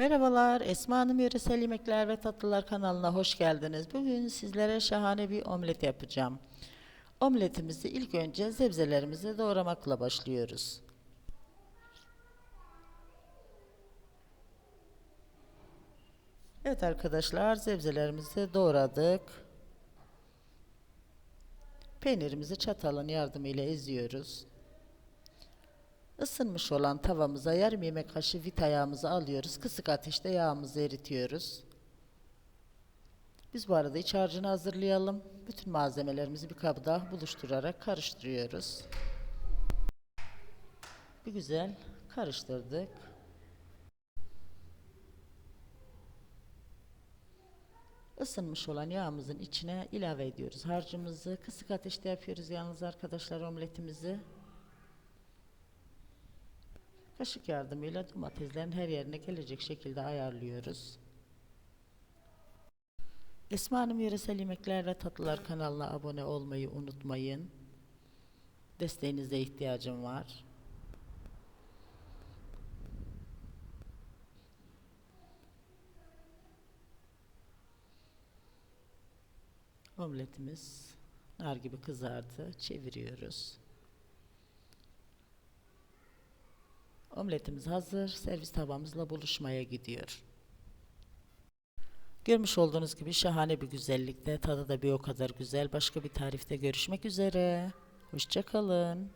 Merhabalar, Esma Hanım Yöresel Yemekler ve Tatlılar kanalına hoş geldiniz. Bugün sizlere şahane bir omlet yapacağım. Omletimizi ilk önce sebzelerimizi doğramakla başlıyoruz. Evet arkadaşlar, sebzelerimizi doğradık. Peynirimizi çatalın yardımıyla eziyoruz. Isınmış olan tavamıza yarım yemek kaşığı vita yağımızı alıyoruz. Kısık ateşte yağımızı eritiyoruz. Biz bu arada iç harcını hazırlayalım. Bütün malzemelerimizi bir kabda buluşturarak karıştırıyoruz. Bir güzel karıştırdık. Isınmış olan yağımızın içine ilave ediyoruz harcımızı. Kısık ateşte yapıyoruz yalnız arkadaşlar omletimizi. Kaşık yardımıyla domateslerin her yerine gelecek şekilde ayarlıyoruz. Esma Hanım Yöresel Yemekler ve Tatlılar kanalına abone olmayı unutmayın. Desteğinize ihtiyacım var. Omletimiz nar gibi kızardı. Çeviriyoruz. Omletimiz hazır. Servis tabağımızla buluşmaya gidiyor. Görmüş olduğunuz gibi şahane bir güzellikte. Tadı da bir o kadar güzel. Başka bir tarifte görüşmek üzere. Hoşçakalın.